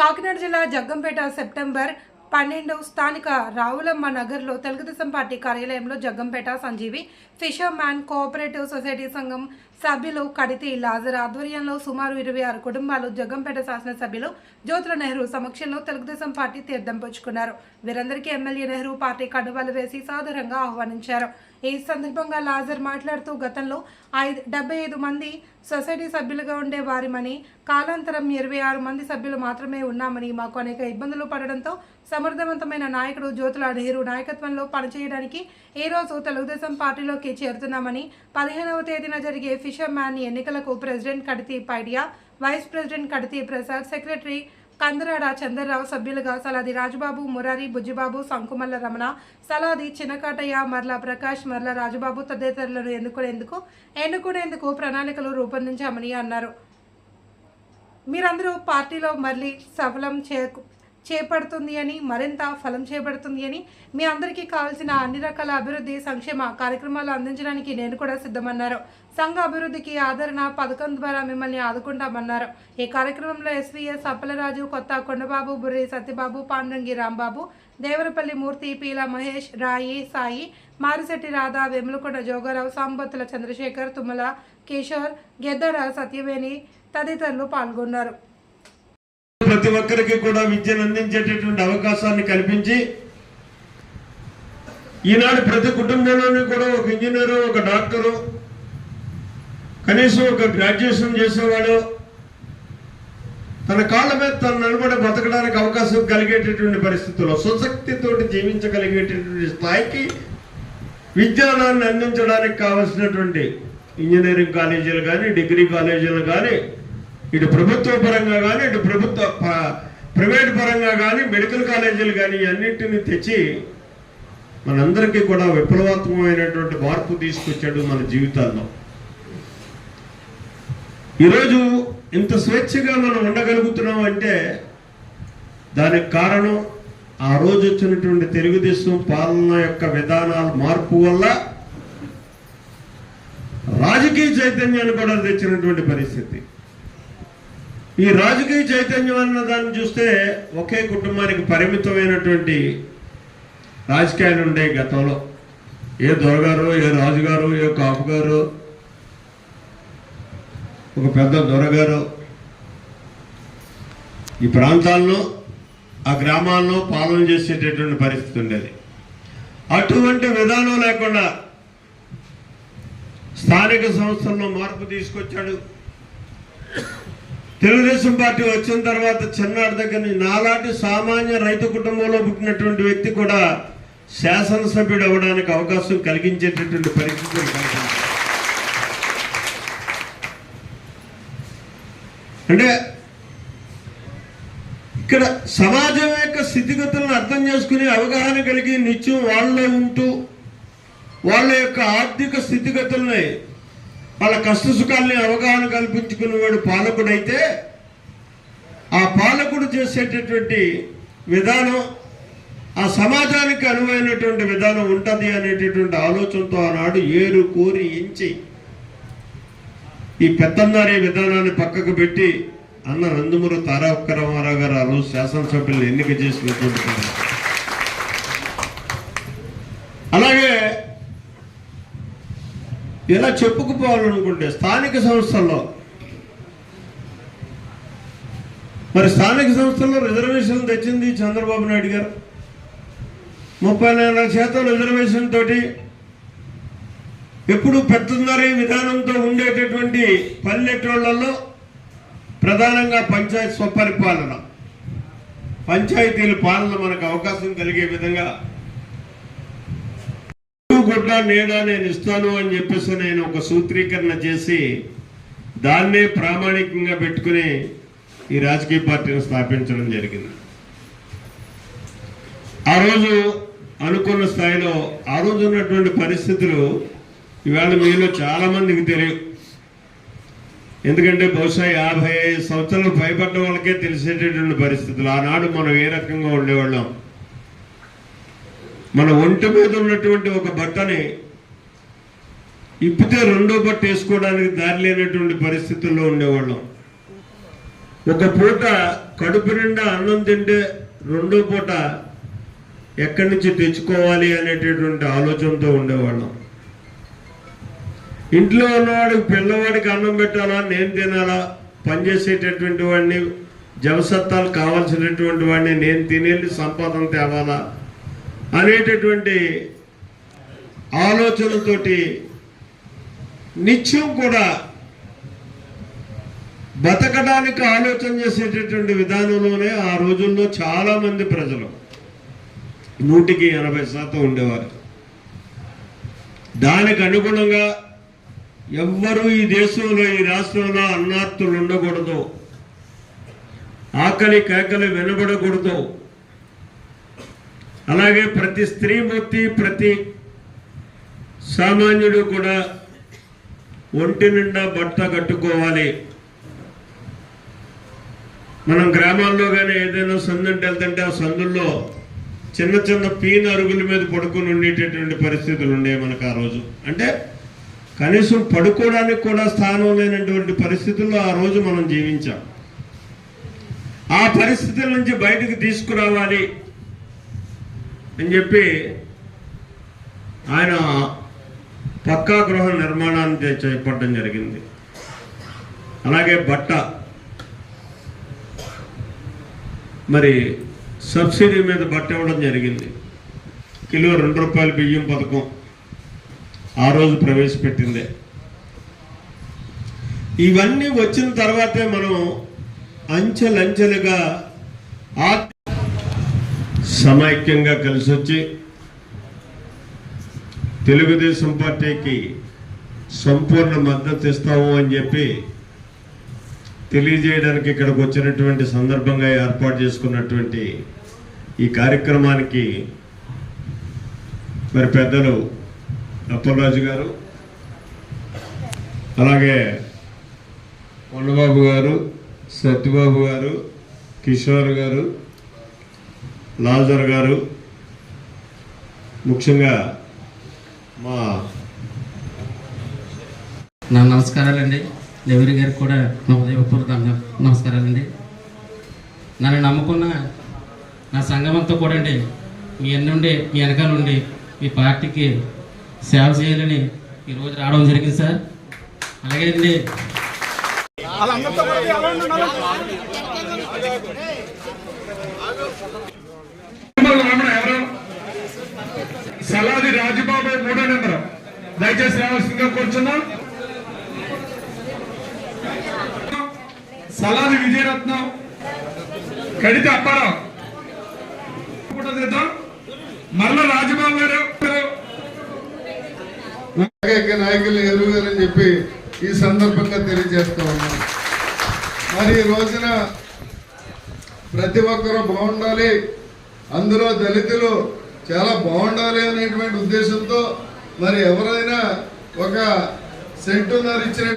కాకినాడ జిల్లా జగ్గంపేట సెప్టెంబర్ పన్నెండు స్థానిక రావులమ్మ నగర్లో తెలుగుదేశం పార్టీ కార్యాలయంలో Jaggampeta Sanjeevi fisherman cooperative society సంఘం సభ్యులు కడితి లాజర్ ఆధ్వర్యంలో సుమారు ఇరవై ఆరు కుటుంబాలు జగ్గంపేట శాసనసభ్యులు జ్యోతుల నెహ్రూ సమక్షంలో తెలుగుదేశం పార్టీ తీర్థం పుచ్చుకున్నారు. వీరందరికీ ఎమ్మెల్యే నెహ్రూ పార్టీ కండువాలు వేసి సాదరంగా ఆహ్వానించారు. ఈ సందర్భంగా లాజర్ మాట్లాడుతూ గతంలో ఐదు డెబ్బై ఐదు మంది సొసైటీ సభ్యులుగా ఉండే వారిమని కాలాంతరం ఇరవై ఆరు మంది సభ్యులు మాత్రమే ఉన్నామని మాకు అనేక ఇబ్బందులు పడడంతో సమర్థవంతమైన నాయకుడు జ్యోతుల నెహ్రూ నాయకత్వంలో పనిచేయడానికి ఈ రోజు తెలుగుదేశం పార్టీలోకి చేరుతున్నామని పదిహేనవ తేదీన జరిగే ఫిషర్ మ్యాన్ ఎన్నికలకు president Kaditi Paidiya vice president Kaditi Prasad secretary Kandarada Chandrarao సభ్యులుగా సలాది రాజుబాబు మురారి బుజ్జిబాబు సంకుమల్ల రమణ సలాది చినకాటయ్య మర్ల ప్రకాష్ మర్ల రాజుబాబు తదితరులను ఎన్నుకునేందుకు ఎన్నుకునేందుకు ప్రణాళికలు రూపొందించామని అన్నారు. మీరందరూ పార్టీలో మళ్ళీ సఫలం చే చేపడుతుంది అని మరింత ఫలం చేపడుతుంది అని మీ అందరికీ కావాల్సిన అన్ని రకాల అభివృద్ధి సంక్షేమ కార్యక్రమాలు అందించడానికి నేను కూడా సిద్ధమన్నారు. సంఘ అభివృద్ధికి ఆదరణ పథకం ద్వారా మిమ్మల్ని ఆదుకుంటామన్నారు. ఈ కార్యక్రమంలో ఎస్వీఎస్ అప్పలరాజు కొత్త కొండబాబు బుర్రి సత్యబాబు పాండంగి రాంబాబు దేవరపల్లి మూర్తి పీల మహేష్ రాయి సాయి మారిశెట్టి రాధా వెములకొండ జోగారావు సాంబత్తుల చంద్రశేఖర్ తుమ్మల కిషోర్ గెద్దడ సత్యవేణి తదితరులు పాల్గొన్నారు. ప్రతి ఒక్కరికి కూడా విద్యను అందించేటటువంటి అవకాశాన్ని కల్పించి ఈనాడు ప్రతి కుటుంబంలోనూ కూడా ఒక ఇంజనీరు ఒక డాక్టరు కనీసం ఒక గ్రాడ్యుయేషన్ చేసేవాడు తన కాళ్ళ మీద తను నిలబడి బతకడానికి అవకాశం కలిగేటటువంటి పరిస్థితుల్లో సుశక్తితోటి జీవించగలిగేటటువంటి స్థాయికి విజ్ఞానాన్ని అందించడానికి కావలసినటువంటి ఇంజనీరింగ్ కాలేజీలు కానీ డిగ్రీ కాలేజీలు కానీ ఇటు ప్రభుత్వ పరంగా కానీ ఇటు ప్రభుత్వ ప- ప్రైవేట్ పరంగా కానీ మెడికల్ కాలేజీలు కానీ అన్నింటినీ తెచ్చి మనందరికీ కూడా విప్లవాత్మకమైనటువంటి మార్పు తీసుకొచ్చాడు మన జీవితాల్లో. ఈరోజు ఇంత స్వేచ్ఛగా మనం ఉండగలుగుతున్నాం అంటే దానికి కారణం ఆ రోజు వచ్చినటువంటి తెలుగుదేశం పాలన యొక్క విధానాల మార్పు వల్ల రాజకీయ చైతన్యాన్ని కూడా తెచ్చినటువంటి పరిస్థితి. ఈ రాజకీయ చైతన్యం అన్న దాన్ని చూస్తే ఒకే కుటుంబానికి పరిమితమైనటువంటి రాజకీయాలు ఉండే గతంలో. ఏ దొరగారు ఏ రాజుగారు ఏ కాపుగారు ఒక పెద్ద దొరగారు ఈ ప్రాంతాల్లో ఆ గ్రామాల్లో పాలన చేసేటటువంటి పరిస్థితి ఉండేది. అటువంటి విధానం లేకుండా స్థానిక సంస్థల్లో మార్పు తీసుకొచ్చాడు. తెలుగుదేశం పార్టీ వచ్చిన తర్వాత చిన్నాడు దగ్గర నుంచి నాలాంటి సామాన్య రైతు కుటుంబంలో పుట్టినటువంటి వ్యక్తి కూడా శాసనసభ్యుడు అవ్వడానికి అవకాశం కలిగించేటటువంటి పరిస్థితులు కలిగింది అంటే ఇక్కడ సమాజం యొక్క స్థితిగతులను అర్థం చేసుకుని అవగాహన కలిగి నిత్యం వాళ్ళలో ఉంటూ వాళ్ళ యొక్క ఆర్థిక స్థితిగతుల్ని వాళ్ళ కష్ట సుఖాల్ని అవగాహన కల్పించుకునేవాడు పాలకుడైతే ఆ పాలకుడు చేసేటటువంటి విధానం ఆ సమాజానికి అనువైనటువంటి విధానం ఉంటుంది అనేటటువంటి ఆలోచనతో ఆనాడు ఏరు కోరి ఎంచి ఈ పెత్తన్నారే విధానాన్ని పక్కకు పెట్టి అన్న నందమూరి తారక రామారావు గారు ఆ రోజు శాసనసభ్యులను ఎన్నిక చేసినటువంటి పరిస్థితి. అలాగే ఇలా చెప్పుకుపోవాలనుకుంటే స్థానిక సంస్థల్లో మరి స్థానిక సంస్థల్లో రిజర్వేషన్ తెచ్చింది చంద్రబాబు నాయుడు గారు. ముప్పై నాలుగు శాతం రిజర్వేషన్ తోటి ఎప్పుడు పెద్దందరి విధానంతో ఉండేటటువంటి పల్లెటూళ్ళల్లో ప్రధానంగా పంచాయతీ స్వపరిపాలన పంచాయతీల పాలన మనకు అవకాశం కలిగే విధంగా గుడ్డ నీడ నేను ఇస్తాను అని చెప్పేసి నేను ఒక సూత్రీకరణ చేసి దాన్నే ప్రామాణికంగా పెట్టుకుని ఈ రాజకీయ పార్టీని స్థాపించడం జరిగింది. ఆ రోజు అనుకున్న స్థాయిలో ఆ రోజు ఉన్నటువంటి పరిస్థితులు ఇవాళ మీలో చాలా మందికి తెలియవు. ఎందుకంటే బహుశా యాభై ఐదు సంవత్సరాలు భయపడ్డ వాళ్ళకే తెలిసేటటువంటి పరిస్థితులు. ఆనాడు మనం ఏ రకంగా ఉండేవాళ్ళం? మన ఒంటి మీద ఉన్నటువంటి ఒక బట్టని ఇప్పితే రెండో బట్ట వేసుకోవడానికి దారి లేనటువంటి పరిస్థితుల్లో ఉండేవాళ్ళం. ఒక పూట కడుపు నిండా అన్నం తింటే రెండో పూట ఎక్కడి నుంచి తెచ్చుకోవాలి అనేటటువంటి ఆలోచనతో ఉండేవాళ్ళం. ఇంట్లో ఉన్నవాడికి పిల్లవాడికి అన్నం పెట్టాలా నేను తినాలా పనిచేసేటటువంటి వాడిని జవసత్తాలు కావాల్సినటువంటి వాడిని నేను తినేది సంపాదన తేవాలా అనేటటువంటి ఆలోచనతోటి నిత్యం కూడా బతకడానికి ఆలోచన చేసేటటువంటి విధానంలోనే ఆ రోజుల్లో చాలామంది ప్రజలు నూటికి ఎనభై శాతం ఉండేవారు. దానికి అనుగుణంగా ఎవ్వరూ ఈ దేశంలో ఈ రాష్ట్రంలో అన్నార్తులు ఉండకూడదు. ఆకలి కేకలు వినబడకూడదు. అలాగే ప్రతి స్త్రీమూర్తి ప్రతి సామాన్యుడు కూడా ఒంటి నిండా బట్ట కట్టుకోవాలి. మనం గ్రామాల్లో కానీ ఏదైనా సందంటే వెళ్తుంటే ఆ సందుల్లో చిన్న చిన్న పీన అరుగుల మీద పడుకుని ఉండేటటువంటి పరిస్థితులు ఉండేవి మనకు ఆ రోజు. అంటే కనీసం పడుకోవడానికి కూడా స్థానం లేనటువంటి పరిస్థితుల్లో ఆ రోజు మనం జీవించాం. ఆ పరిస్థితుల నుంచి బయటకు తీసుకురావాలి. అని చెప్పి ఆయన పక్కా గృహ నిర్మాణాన్ని చేపట్టడం జరిగింది. అలాగే బట్ట. మరి సబ్సిడీ మీద బట్ట ఇవ్వడం జరిగింది. కిలో రెండు రూపాయల బియ్యం పథకం ఆ రోజు ప్రవేశపెట్టిందే. ఇవన్నీ వచ్చిన తర్వాతే మనం అంచెలంచెలుగా ఆ సమైక్యంగా కలిసి వచ్చి తెలుగుదేశం పార్టీకి సంపూర్ణ మద్దతు ఇస్తాము అని చెప్పి తెలియజేయడానికి ఇక్కడికి వచ్చినటువంటి సందర్భంగా ఏర్పాటు చేసుకున్నటువంటి ఈ కార్యక్రమానికి మరి పెద్దలు అప్పలరాజు గారు అలాగే కొండబాబు గారు సత్యబాబు గారు కిషోర్ గారు లాజర్ గారు ముఖ్యంగా మా నా నమస్కారాలండి. దేవరి గారికి కూడా నా ఉదయపూర్వక నమస్కారాలండి. నన్ను నమ్ముకున్న నా సంఘం అంతా కూడా అండి మీ ఎన్నుండి మీ వెనకాల ఉండి మీ పార్టీకి సేవ చేయాలని ఈరోజు రావడం జరిగింది సార్. అలాగే అండి రమణ ఎవరు సలాది రాజుబాబు మూడో నెంబర్ దయచేసి రావాల్సిందిగా కూర్చున్నాం. సలాది విజయరత్నం కడితే అప్పారావు. మరల రాజుబాబు గారు ఏకైక నాయకులు ఎరుగారని చెప్పి ఈ సందర్భంగా తెలియజేస్తూ ఉన్నాం. మరి ఈ రోజున ప్రతి ఒక్కరూ బాగుండాలి అందులో దళితులు చాలా బాగుండాలి అనేటువంటి ఉద్దేశంతో మరి ఎవరైనా ఒక సెంటున్నర ఇచ్చిన